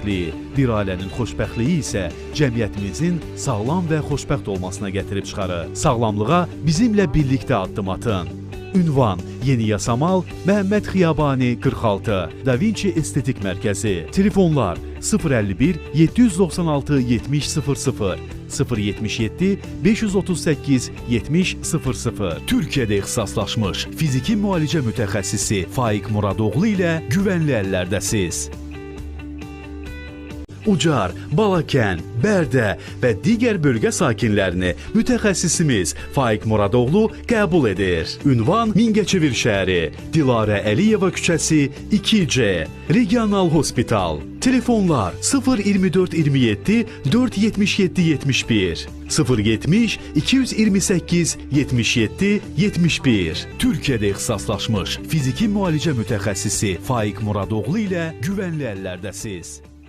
xoşbəxtliyi, bir ailənin xoşbəxtliyi isə cəmiyyətimizin sağlam və xoşbəxt olmasına gətirib çıxarır. Sağlamlığa bizimlə birlikdə addım atın. Ünvan Yeni Yasamal, Məhəmməd Xiyabani 46, Da Vinci Estetik Mərkəzi. Telefonlar 051 796 70 00 077 538 70 00. Türkiyədə ixtisaslaşmış fiziki müalicə mütəxəssisi Faiq Muradoğlu ilə güvənli əllərdəsiz. Ucar, Balakən, Bərdə və digər bölgə sakinlərini mütəxəssisimiz Faiq Muradoğlu qəbul edir. Ünvan Mingəçevir şəhəri, Dilarə Əliyeva küçəsi 2C, Regional Hospital. Telefonlar 024 27 477 71 070 228 77 71 Türkiyədə ixtisaslaşmış fiziki müalicə mütəxəssisi Faiq Muradoğlu ilə güvənli əllərdəsiz.